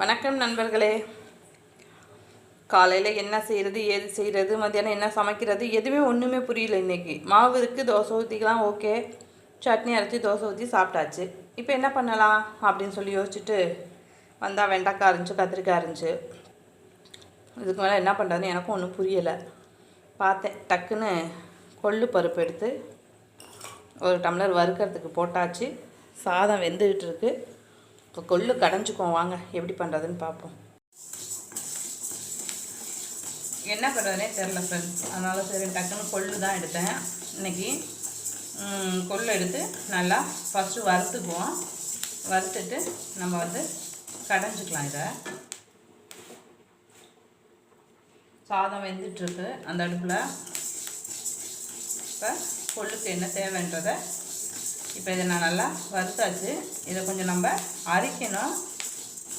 வணக்கம் நண்பர்களே. காலையில் என்ன செய்கிறது ஏது செய்கிறது மத்தியானம் என்ன சமைக்கிறது எதுவுமே ஒன்றுமே புரியல இன்றைக்கி மாவு இருக்குது தோசை ஊற்றிக்கலாம் ஓகே. சட்னி அரைச்சி தோசை ஊற்றி சாப்பிட்டாச்சு. இப்போ என்ன பண்ணலாம் அப்படின்னு சொல்லி யோசிச்சுட்டு வந்தால் வெண்டைக்காய் இருந்துச்சு கத்திரிக்காய் இருந்துச்சு. இதுக்கு மேலே என்ன பண்ணுறதுன்னு எனக்கும் ஒன்றும் புரியலை. பார்த்தேன். டக்குன்னு கொள்ளு பருப்பு எடுத்து ஒரு டம்ளர் வறுக்கிறதுக்கு போட்டாச்சு. சாதம் வெந்துக்கிட்டு இருக்குது இப்போ கொள்ளு கடைஞ்சிக்குவோம் வாங்க. எப்படி பண்ணுறதுன்னு பார்ப்போம். என்ன பண்ணுறதுனே தெரில ஃப்ரெண்ட்ஸ் அதனால் சரி டக்குன்னு கொள்ளு தான் எடுத்தேன். இன்னைக்கு கொள்ளு எடுத்து நல்லா ஃபஸ்ட்டு வறுத்துக்குவோம். வறுத்துட்டு நம்ம வந்து கடைஞ்சிக்கலாம் இதை. சாதம் வெந்துட்டுருக்கு. அந்த அடுப்பில் இப்போ கொள்ளுக்கு என்ன தேவைன்றதை இப்போ இதை நான் நல்லா வறுத்தாச்சு. இதை கொஞ்சம் நம்ம அரிக்கணும்.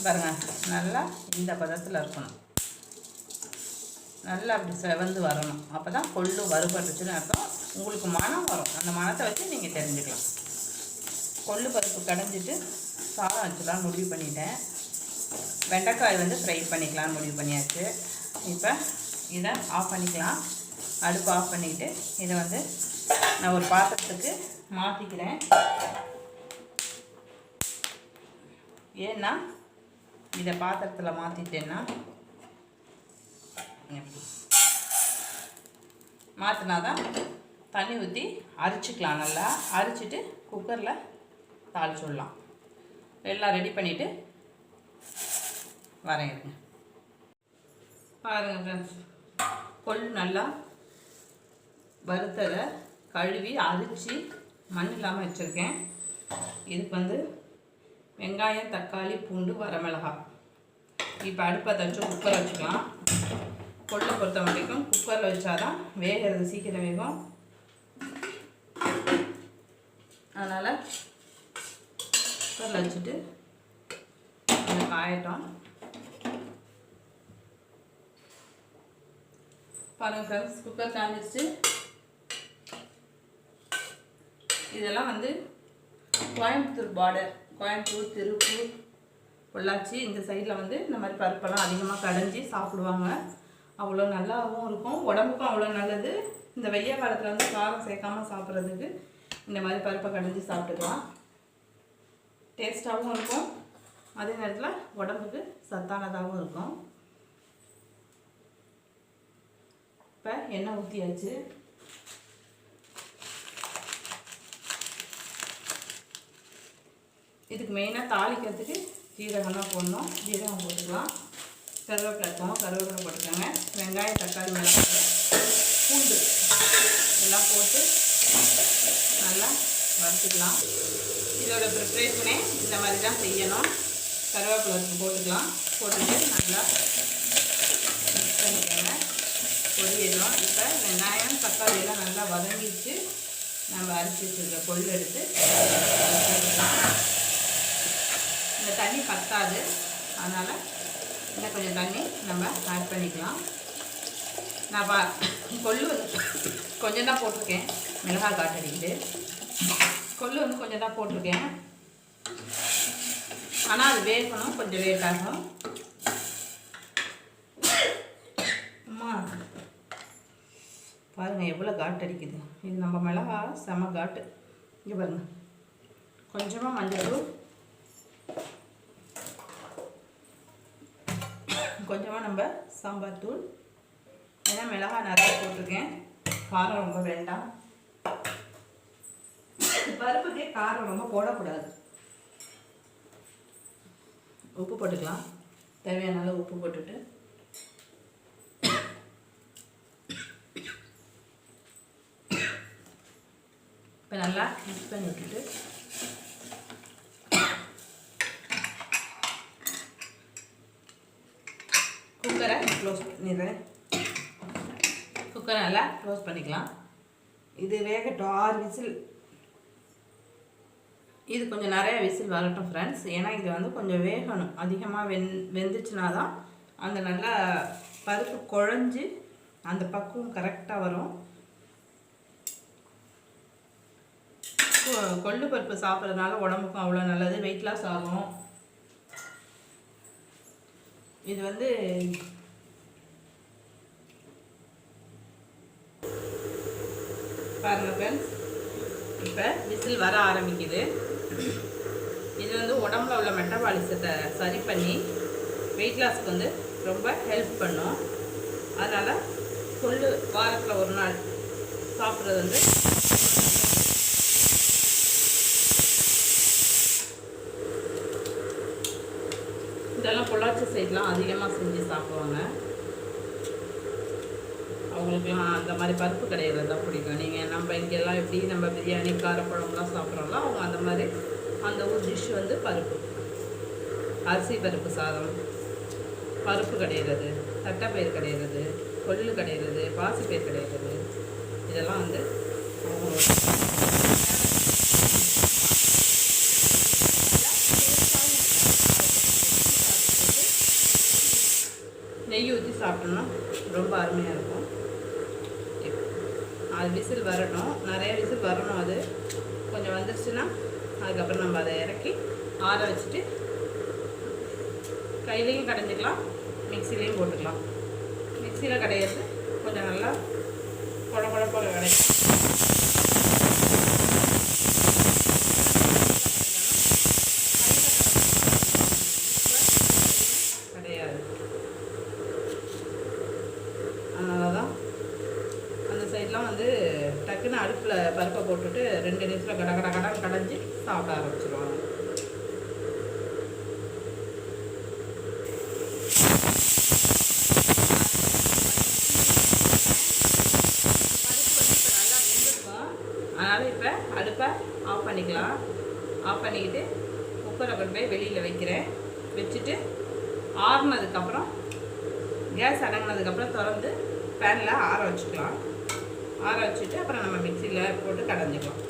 பாருங்கள் நல்லா இந்த பதத்தில் இருக்கணும். நல்லா அப்படி செவந்து வரணும். அப்போ தான் கொள்ளு வறுபட்டுச்சுன்னு அர்த்தம். உங்களுக்கு மனம் வரும். அந்த மனத்தை வச்சு நீங்கள் தெரிஞ்சுக்கலாம். கொள்ளு பருப்பு கடைஞ்சிட்டு சாதம் வச்சுலாம் முடிவு பண்ணிட்டேன். வெண்டைக்காய் வந்து ஃப்ரை பண்ணிக்கலாம்னு முடிவு பண்ணியாச்சு. இப்போ இதை ஆஃப் பண்ணிக்கலாம். அடுப்பு ஆஃப் பண்ணிக்கிட்டு இதை வந்து நான் ஒரு பாத்திரத்துக்கு மாற்றிக்கிறேன் ஏன்னா இதை பாத்திரத்தில் மாற்றிட்டேன்னா மாற்றினா தான் தண்ணி ஊற்றி அரிச்சிக்கலாம் நல்லா. அரிச்சிட்டு குக்கரில் தாளிச்சு விடலாம். எல்லாம் ரெடி பண்ணிவிட்டு வரேன் இருங்க பாருங்கள் ஃப்ரெண்ட்ஸ் கொள்ளு நல்லா வறுத்ததை கழுவி அரிச்சு மண் இல்லாமல் வச்சுருக்கேன். இதுக்கு வந்து வெங்காயம் தக்காளி பூண்டு வரமிளகாய். இப்போ அடுப்பை தச்சு குக்கர் வச்சுக்கலாம். கொள்ளை பொறுத்த வரைக்கும் குக்கரில் வச்சாதான் வேகிறது சீக்கிரம் வேகும். அதனால் குக்கரில் வச்சுட்டு கொஞ்சம் காயட்டும். பாருங்கள் ஃப்ரெண்ட்ஸ் குக்கர் காஞ்சிருச்சு. இதெல்லாம் வந்து கோயம்புத்தூர் பார்டர் கோயம்புத்தூர் திருப்பூர் பொள்ளாச்சி இந்த சைடில் வந்து இந்த மாதிரி பருப்பெல்லாம் அதிகமாக கடைஞ்சி சாப்பிடுவாங்க. அவ்வளோ நல்லாவும் இருக்கும். உடம்புக்கும் அவ்வளோ நல்லது. இந்த வெய்ய காலத்தில் வந்து காரம் சேர்க்காம சாப்பிட்றதுக்கு இந்த மாதிரி பருப்பை கடைஞ்சி சாப்பிட்டுக்கலாம். டேஸ்ட்டாகவும் இருக்கும். அதே நேரத்தில் உடம்புக்கு சத்தானதாகவும் இருக்கும். இப்போ எண்ணெய் ஊற்றியாச்சு இதுக்கு மெயினாக தாளிக்கிறதுக்கு ஜீரகம் தான் போடணும். ஜீரகம் போட்டுக்கலாம். கருவேப்பிலை இருக்கும் கருவேப்பிலை போட்டுக்கோங்க. வெங்காயம் தக்காளி மிளகாய் பூண்டு எல்லாம் போட்டு நல்லா வறுத்துக்கலாம். இதோட ப்ரிப்ரேஷனே இந்த மாதிரி தான் செய்யணும். கருவேப்பிலை போட்டுக்கலாம். போட்டுட்டு நல்லா மிக்ஸ் பண்ணிக்கோங்க. பொரியணும். இப்போ வெங்காயம் தக்காளி எல்லாம் நல்லா வதங்கிச்சு நம்ம அரிசி வச்சுருக்க கொள்ளு எடுத்து போட்டுக்கலாம். இந்த தண்ணி பத்தாது. அதனால் இன்னும் கொஞ்சம் தண்ணி நம்ம ஆட் பண்ணிக்கலாம். நான் பா கொள்ளு வந்து கொஞ்சம் தான் போட்டிருக்கேன். மிளகாய் காட்டடிக்கிட்டு கொள்ளு வந்து கொஞ்சம் தான் போட்டிருக்கேன். ஆனால் அது வேகணும் கொஞ்சம் லேட் ஆகும். அம்மா. பாருங்கள் எவ்வளோ காட்டு அடிக்குது. இது நம்ம மிளகா செம காட்டு. இங்கே பாருங்கள் கொஞ்சமாக மஞ்சள் கொஞ்சமாக நம்ம சாம்பார் தூள் ஏன்னா மிளகாய் நிறைய போட்டிருக்கேன். காரம் ரொம்ப வேண்டாம். பருப்புக்கே காரம் ரொம்ப போடக்கூடாது. உப்பு போட்டுக்கலாம். தேவையான அளவு உப்பு போட்டுட்டு. இப்போ நல்லா மிக்ஸ் பண்ணி விட்டுட்டு குக்கரை க்ளோஸ் குக்கர் நல்லா க்ளோஸ் பண்ணிக்கலாம். இது வேகட்டும் ஆறு விசில். இது கொஞ்சம் நிறையா விசில் வரட்டும் ஃப்ரெண்ட்ஸ் ஏன்னா இது வந்து கொஞ்சம் வேகணும். அதிகமாக வெந் வெந்துச்சுனா தான் அந்த நல்லா பருப்பு குழஞ்சி அந்த பக்குவம் கரெக்டாக வரும். கொ- கொள்ளு பருப்பு சாப்பிட்றதுனால உடம்புக்கும் அவ்வளோ நல்லது. வெயிட் லாஸ் ஆகும். இது வந்து பாருங்க ஃப்ரெண்ட்ஸ் இப்போ விசில் வர ஆரம்பிக்குது. இது வந்து உடம்புல உள்ள மெட்டபாலிசத்தை சரி பண்ணி வெயிட் லாஸ்க்கு வந்து ரொம்ப ஹெல்ப் பண்ணும். அதனால் கொள்ளு வாரத்தில் ஒரு நாள் சாப்பிட்றது வந்து இதெல்லாம் பொள்ளாச்சி சைட்லாம் அதிகமாக செஞ்சு சாப்பிடுவாங்க. அவங்களுக்கு அந்த மாதிரி பருப்பு கிடையாது தான் பிடிக்கும். நீங்கள் நம்ம இங்கெல்லாம் எப்படி நம்ம பிரியாணி காரப்பழம்லாம் சாப்பிட்றோம்ல அவங்க அந்த மாதிரி அந்த ஒரு டிஷ் வந்து பருப்பு. அரிசி பருப்பு சாதம் பருப்பு கிடையாது தட்டைப்பயிர் கிடையாது கொள்ளு கிடையாது பாசிப்பயிர் கிடையாது இதெல்லாம் வந்து அவங்களோட நெய் ஊற்றி சாப்பிட்டோம்னா ரொம்ப அருமையாக இருக்கும் இப்- அது விசில் வரணும் நிறைய விசில் வரணும் அது கொஞ்சம் வந்துருச்சுன்னா அதுக்கப்புறம் நம்ம அதை இறக்கி ஆற வச்சுட்டு கையிலையும் கடைஞ்சிக்கலாம் மிக்சிலையும் போட்டுக்கலாம் மிக்சியில் கடையிறது கொஞ்சம் நல்லா குழ குழப்பாக கிடைக்கும் கிடையாது அதனால தான் அந்த சைட்லாம் வந்து டக்குன்னு அடுப்பில் பருப்பை போட்டுட்டு ரெண்டு நிமிஷத்தில் கட கட கடன் கடைஞ்சி சாப்பிட ஆரம்பிச்சிருவாங்க பருப்பு வந்து இப்போ நல்லா வெந்திருக்கும் அதனால் இப்போ அடுப்பை ஆஃப் பண்ணிக்கலாம். ஆஃப் பண்ணிக்கிட்டு குக்கரை கொண்டு போய் வெளியில் வைக்கிறேன். வச்சுட்டு ஆறுனதுக்கப்புறம் கேஸ் அடங்கினதுக்கப்புறம் திறந்து பேனில் ஆற வச்சுக்கலாம். ஆற வச்சுட்டு அப்புறம் நம்ம மிக்சியில் போட்டு கடைஞ்சிக்கலாம்.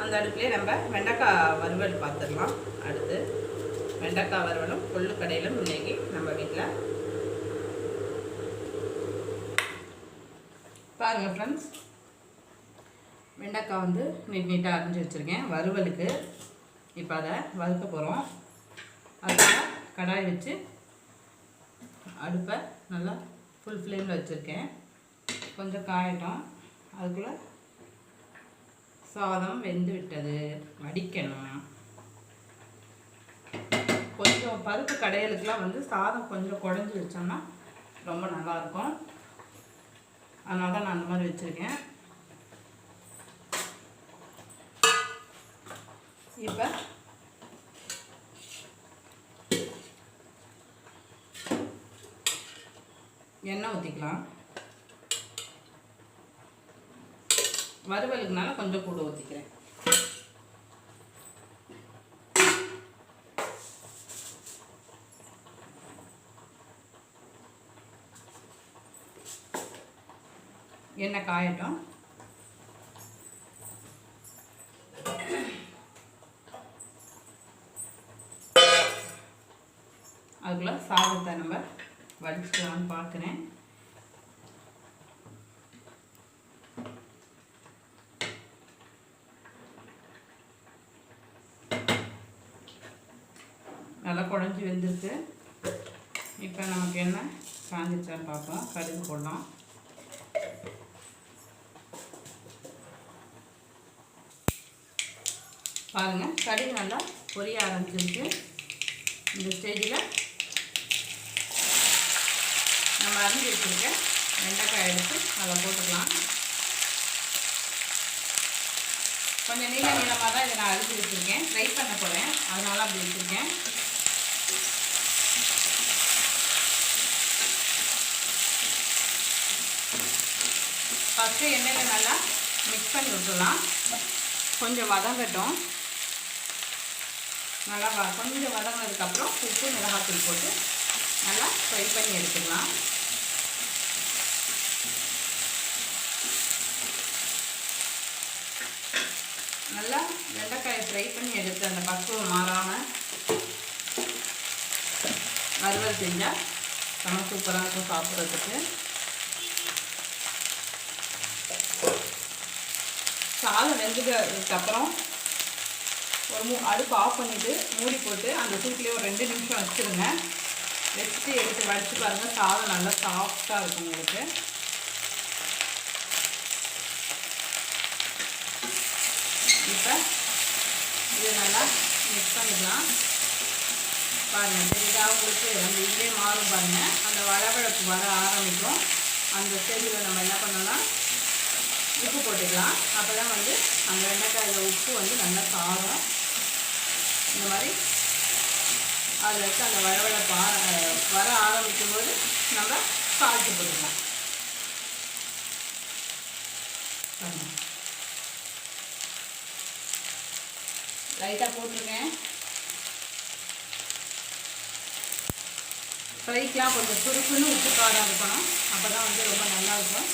அந்த அடுப்புலேயே நம்ம வெண்டைக்காய் வறுவல் பார்த்துடலாம் அடுத்து வெண்டைக்காய் வறுவலும் கொள்ளு கடையிலும் நம்ம வீட்டில் பாருங்கள் ஃப்ரெண்ட்ஸ் வெண்டைக்காய் வந்து நீட் நீட்டாக அரைஞ்சி வச்சுருக்கேன். வறுவலுக்கு இப்போ அதை வறுக்க போகிறோம் அதுக்காக கடாய் வச்சு அடுப்பை நல்லா ஃபுல் ஃப்ளேமில் வச்சுருக்கேன். கொஞ்சம் காயட்டும். அதுக்குள்ளே சாதம் வெந்து விட்டது. வடிக்கணும். கொஞ்சம் பருப்பு கடையலுக்கெலாம் வந்து சாதம் கொஞ்சம் குழஞ்சி வச்சோம்னா ரொம்ப நல்லாயிருக்கும் அதனால தான் நான் அந்த மாதிரி வச்சுருக்கேன். இப்போ எண்ணெய் ஊற்றிக்கலாம் வறுவலுக்குனால கொஞ்சம் கூட ஊற்றிக்கிறேன் எண்ணெய் காயட்டும். அதுக்குள்ள சாதத்தை நம்ம வடிச்சுக்கலாம்னு பார்க்குறேன் நல்லா குழஞ்சி வெந்துருக்கு இப்போ நமக்கு என்ன காஞ்சிச்சான்னு பார்ப்போம் கடுகு போடலாம் பாருங்கள் கடுகு நல்லா பொரிய ஆரம்பிச்சிருக்கு. இந்த ஸ்டேஜில் நம்ம அரிஞ்சு வச்சுருக்க வெண்டைக்காய் எடுத்து அதில் போட்டுக்கலாம். கொஞ்சம் நீள நீளமாக தான் இதை நான் அரிஞ்சு வச்சுருக்கேன். ஃப்ரை பண்ண போகிறேன் அதனால அப்படி வச்சுருக்கேன். ஃபஸ்ட்டு எண்ணெயில் நல்லா மிக்ஸ் பண்ணி விட்டுடலாம். கொஞ்சம் வதங்கட்டும். நல்லா வ கொஞ்சம் வதங்கினதுக்கப்புறம் உப்பு மிளகாத்தூள் போட்டு நல்லா ஃப்ரை பண்ணி எடுத்துக்கலாம். நல்லா வெண்டைக்காயை ஃப்ரை பண்ணி எடுத்து அந்த பக்குவம் மாறாமல் வறுவல் செஞ்சால் செம்ம சூப்பராக இருக்கும் சாப்பிட்றதுக்கு. சாதம் வெந்ததுக்கப்புறம் ஒரு மூ அடுப்பு ஆஃப் பண்ணிவிட்டு மூடி போட்டு அந்த சூட்லேயே ஒரு ரெண்டு நிமிஷம் வச்சுருங்க. வச்சுட்டு எடுத்து வடித்து பாருங்கள் சாதம் நல்லா சாஃப்டாக இருக்கும் உங்களுக்கு. இப்போ இது நல்லா மிக்ஸ் பண்ணிக்கலாம். பாருங்கள் பெரிதாக உங்களுக்கு? அந்த இதுவே மாறும் பாருங்கள் அந்த வளவழப்பு வர ஆரம்பிக்கும். அந்த ஸ்டேஜில் நம்ம என்ன பண்ணலாம் உப்பு போட்டுக்கலாம். அப்போ தான் வந்து அந்த வெண்டைக்காயில் உப்பு வந்து நல்லா சாதம் இந்த மாதிரி. அதில் இருக்க அந்த வளவழப்பு ஆர வர ஆரம்பிக்கும் போது நம்ம சால்ட்டு போட்டுக்கலாம். லைட்டாக போட்டிருக்கேன். ஃப்ரைக்கெலாம் கொஞ்சம் சுருக்குன்னு உப்பு காரம் இருக்கணும். அப்போ தான் வந்து ரொம்ப நல்லா இருக்கும்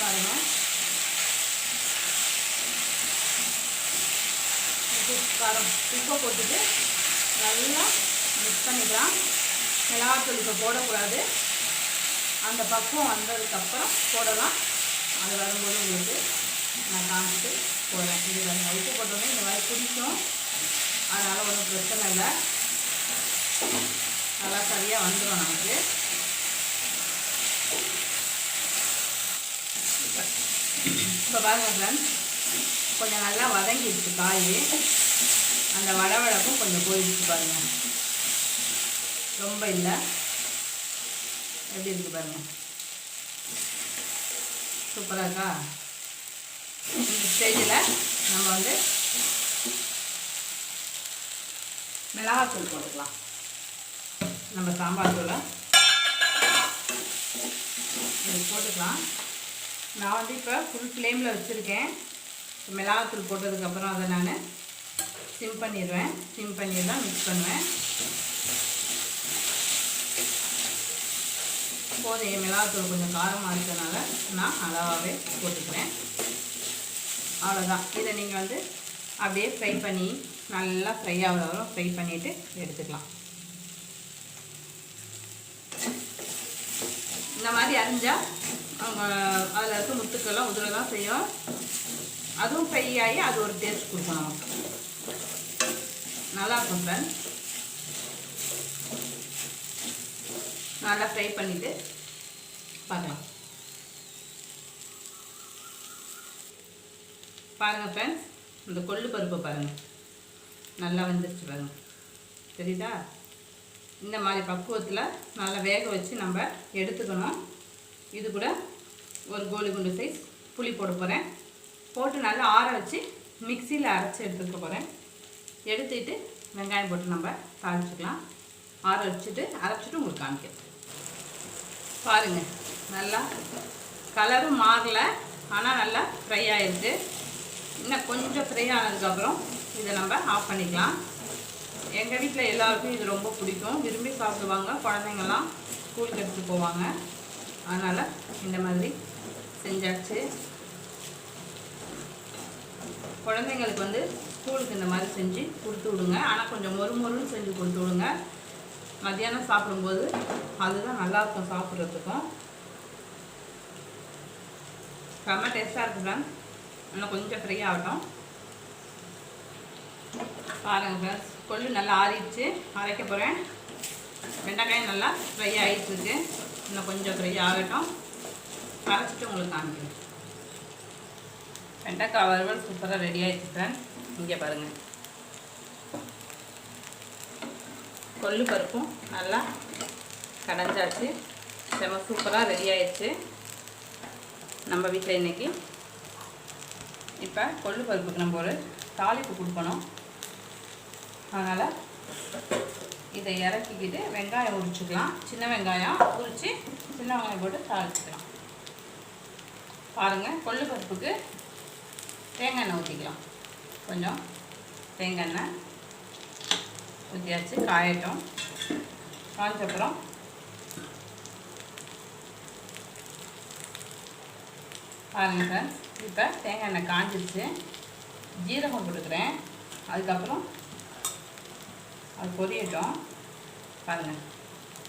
பாருங்க உப்பு காரம் உப்பை போட்டுட்டு நல்லா மிக்ஸ் பண்ணிக்கலாம். மிளகாத்தூள் இப்போ போடக்கூடாது. அந்த பக்குவம் வந்ததுக்கப்புறம் போடலாம். அது வரும்போது உங்களுக்கு நான் காமிச்சிட்டு போகிறேன் இது பாருங்க உப்பு போட்டோன்னே இந்த மாதிரி குடிக்கும் அதனால் ஒன்றும் பிரச்சனை இல்லை. நல்லா சரியாக வந்துடும் நமக்கு. இப்போ பாருங்கள் ஃப்ரெண்ட்ஸ் கொஞ்சம் நல்லா வதங்கிடுச்சு காய். அந்த வடவழப்பும் கொஞ்சம் போயிடுச்சு பாருங்க. ரொம்ப இல்லை. எப்படி இருக்கு பாருங்க. சூப்பராக இருக்கா? இந்த ஸ்டேஜில் நம்ம வந்து மிளகாத்தூள் போட்டுக்கலாம். நம்ம சாம்பார் தூளை. இது போட்டுக்கலாம். நான் வந்து இப்போ ஃபுல் ஃப்ளேமில் வச்சுருக்கேன். மிளகாத்தூள் போட்டதுக்கப்புறம் அதை நான் சிம் பண்ணிடுவேன். சிம் பண்ணி தான் மிக்ஸ் பண்ணுவேன். போதைய மிளகாத்தூள் கொஞ்சம் காரமாக இருக்கிறதுனால நான் அளவாகவே போட்டுக்கிறேன். அவ்வளோதான் இதை நீங்கள் வந்து அப்படியே ஃப்ரை பண்ணி நல்லா ஃப்ரை ஆகிற வரும் ஃப்ரை பண்ணிவிட்டு எடுத்துக்கலாம். இந்த மாதிரி அரிஞ்சால் அவங்க அதில் இருக்க முத்துக்கெல்லாம் உதிரெல்லாம் தான் செய்யும். அதுவும் ஃப்ரை ஆகி அது ஒரு டேஸ்ட் கொடுக்கும் நமக்கு. நல்லாயிருக்கும் ஃப்ரெண்ட்ஸ் நல்லா ஃப்ரை பண்ணிவிட்டு பார்க்கலாம். பாருங்கள் ஃப்ரெண்ட்ஸ் இந்த கொள்ளு பருப்பை பாருங்கள் நல்லா வந்துருச்சு பாருங்கள் தெரியுதா? இந்த மாதிரி பக்குவத்தில் நல்லா வேக வச்சு நம்ம எடுத்துக்கணும். இது கூட ஒரு கோலி குண்டு சைஸ் புளி போட போகிறேன் போட்டு நல்லா ஆற வச்சு மிக்சியில் அரைச்சி எடுத்துக்க போகிறேன் எடுத்துட்டு வெங்காயம் போட்டு நம்ம தாளிச்சுக்கலாம். ஆற வச்சுட்டு அரைச்சிட்டு உங்களுக்கு காமிக்கிறேன். பாருங்கள் நல்லா கலரும் மாறல ஆனால் நல்லா ஃப்ரை ஆகிருக்கு இன்னும் கொஞ்சம் ஃப்ரை ஆனதுக்கப்புறம் இதை நம்ம ஆஃப் பண்ணிக்கலாம். எங்கள் வீட்டில் எல்லாருக்கும் இது ரொம்ப பிடிக்கும். விரும்பி சாப்பிடுவாங்க குழந்தைங்கள்லாம் ஸ்கூலுக்கு எடுத்துகிட்டு போவாங்க. அதனால் இந்த மாதிரி செஞ்சாச்சு. குழந்தைங்களுக்கு வந்து ஸ்கூலுக்கு இந்த மாதிரி செஞ்சு கொடுத்து விடுங்க. ஆனால் கொஞ்சம் மொறு மொறுன்னு செஞ்சு கொடுத்து விடுங்க. மத்தியானம் சாப்பிடும்போது அதுதான் நல்லாயிருக்கும் சாப்பிட்றதுக்கும். செம்ம டேஸ்ட்டாக இருக்குது ஃப்ரெண்ட்ஸ் இன்னும் கொஞ்சம் ஃப்ரை ஆகட்டும். பாருங்கள் ஃப்ரெண்ட்ஸ் கொள்ளு நல்லா ஆறிடுச்சு. அரைக்க போகிறேன் வெண்டைக்காயும் நல்லா ஃப்ரை ஆகிட்டுருக்கு இன்னும் கொஞ்சம் ஃப்ரை ஆகட்டும். அரைச்சிட்டு உங்களுக்கு காமிக்கிறேன். வெண்டைக்காய் வறுவல் சூப்பராக ரெடி ஆகிடுச்சு ஃப்ரெண்ட்ஸ் இங்கே பாருங்கள் கொள்ளு பருப்பும் நல்லா கடைஞ்சாச்சு. செம சூப்பராக ரெடி ஆயிடுச்சு. நம்ம வீட்டில் இன்றைக்கி இப்போ கொள்ளு பருப்புக்கு நம்ம ஒரு தாளிப்பு கொடுக்கணும். அதனால் இதை இறக்கிக்கிட்டு வெங்காயம் உரிச்சுக்கலாம். சின்ன வெங்காயம் உரித்து சின்ன வெங்காயம் போட்டு தாளிச்சுக்கலாம். பாருங்கள் கொள்ளு பருப்புக்கு தேங்காய் எண்ணெய் ஊற்றிக்கலாம் கொஞ்சம் தேங்காய் எண்ணெய் ஊற்றியாச்சு காயட்டும் காய்ச்சப்புறம் பாருங்கள் சார் இப்போ தேங்காய் எண்ணெய் காஞ்சிருச்சு. ஜீரகம் கொடுக்குறேன். அதுக்கப்புறம் அது பொரியட்டும். பாருங்கள்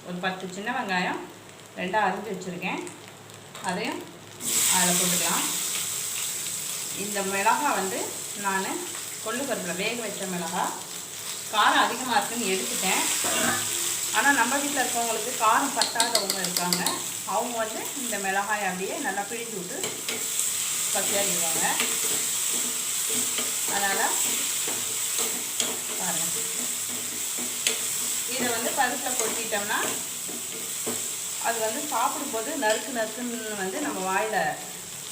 ஒரு பத்து சின்ன வெங்காயம் ரெண்டாக அரிஞ்சு வச்சுருக்கேன். அதையும் அதில் போட்டுக்கலாம். இந்த மிளகாய் வந்து நான் கொள்ளு பருப்பில் வேக வச்ச மிளகா. காரம் அதிகமாக இருக்குன்னு எடுத்துட்டேன். ஆனால் நம்ம வீட்டில் இருக்கவங்களுக்கு காரம் பத்தாதவங்க இருக்காங்க. அவங்க வந்து இந்த மிளகாயை அப்படியே நல்லா பிழிஞ்சு விட்டு பத்தியாடிடுவாங்க அதனால் பாருங்கள் இதை வந்து பருப்பில் கொட்டிட்டோம்னா அது வந்து சாப்பிடும்போது நறுக்கு நறுக்குன்னு வந்து நம்ம வாயில்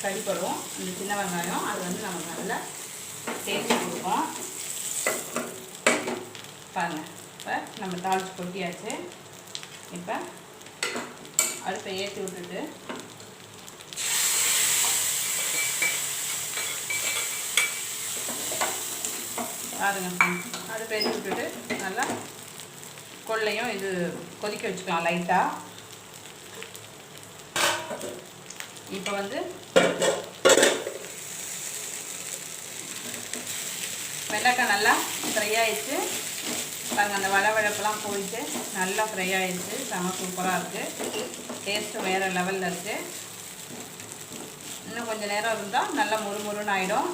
கடிப்படும் இந்த சின்ன வெங்காயம் அது வந்து நமக்கு நல்லா சேர்த்து கொடுப்போம். பாருங்கள் இப்போ நம்ம தாளிச்சு கொட்டியாச்சு. இப்போ அடுப்பை ஏற்றி விட்டுட்டு பாருங்க அடுப்பை ஏற்றி விட்டுட்டு நல்லா கொள்ளையும் இது கொதிக்க வச்சுக்கலாம் லைட்டாக இப்போ வந்து வெண்டைக்காய் நல்லா ஃப்ரை ஆயிடுச்சு. பாருங்கள் அந்த வளவழப்பெல்லாம் போயிட்டு நல்லா ஃப்ரை ஆயிடுச்சு. செம சூப்பராக இருக்குது டேஸ்ட்டும் வேறு லெவலில் இருக்குது இன்னும் கொஞ்சம் நேரம் இருந்தால் நல்லா முறுமுறுன்னு ஆகிடும்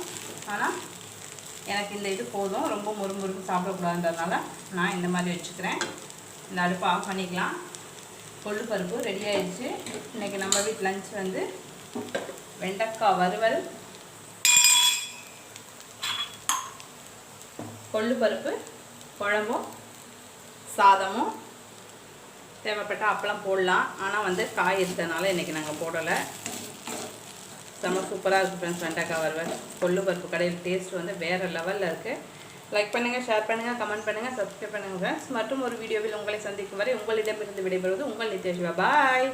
ஆனால் எனக்கு இந்த இது போதும். ரொம்ப முறுமுறுக்கு சாப்பிடக்கூடாதுன்றதுனால நான் இந்த மாதிரி வச்சுக்கிறேன். இந்த அடுப்பை ஆஃப் பண்ணிக்கலாம். கொள்ளு பருப்பு ரெடி ஆயிடுச்சு. இன்றைக்கி நம்ம வீட்டு லஞ்ச் வந்து வெண்டைக்காய் வறுவல் கொள்ளு பருப்பு குழம்பும் சாதமும். தேவைப்பட்ட அப்பளம் போடலாம். ஆனால் வந்து காய் இருந்ததுனால இன்றைக்கி நாங்கள் போடலை. செம்ம சூப்பராக இருக்குது ஃப்ரெண்ட்ஸ் வெண்டைக்காய் வறுவல் கொள்ளு பருப்பு கடையில் டேஸ்ட் வந்து வேறு லெவலில் இருக்குது லைக் பண்ணுங்கள் ஷேர் பண்ணுங்கள் கமெண்ட் பண்ணுங்கள் சப்ஸ்கிரைப் பண்ணுங்கள் ஃப்ரெண்ட்ஸ் மற்றும் ஒரு வீடியோவில் உங்களை சந்திக்கும் வரை உங்களிடமிருந்து விடைபெறுவது உங்கள் நித்யசிவா பாய்